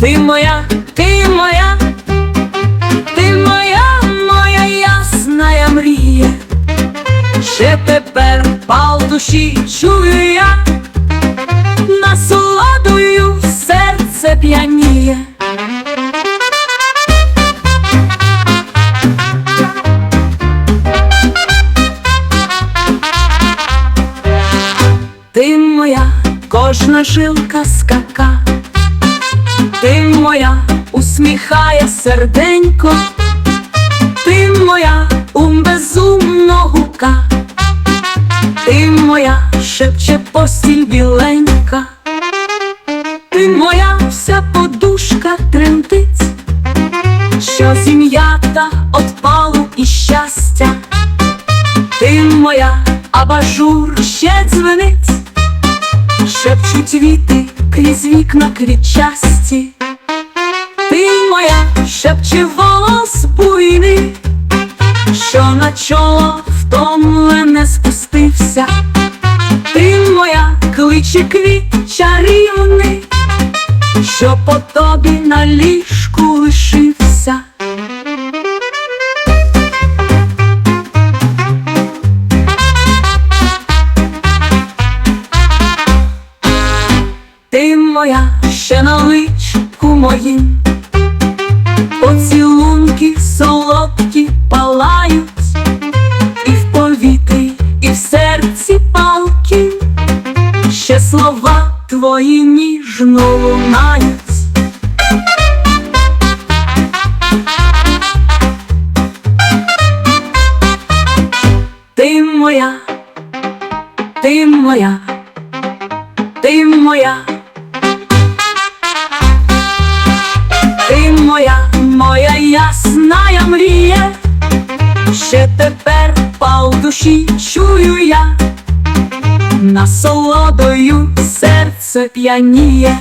Ти моя, ти моя, ти моя, моя ясна мрія. Ще тепер пал душі чую я, насолодою серце п'яніє. Ти моя кожна жилка скака, серденько, ти моя ум безумно гука, ти моя шепче постіль біленька, ти моя вся подушка тремтить, що зім'ята от палу і щастя. Ти моя абажур ще дзвенить, шепчуть віти крізь вікна квітчасті. Ти моя шепче волос буйний, що на чоло втомлене спустився. Ти моя кличе квіт чарівний, що по тобі на ліжку лишився. Ти моя ще на личку моїм, слова твої ніжно лунають. Ти моя, ти моя, ти моя. Ти моя, моя ясна мрія, ще тепер пал душі чую я, насолодою серце п'яніє.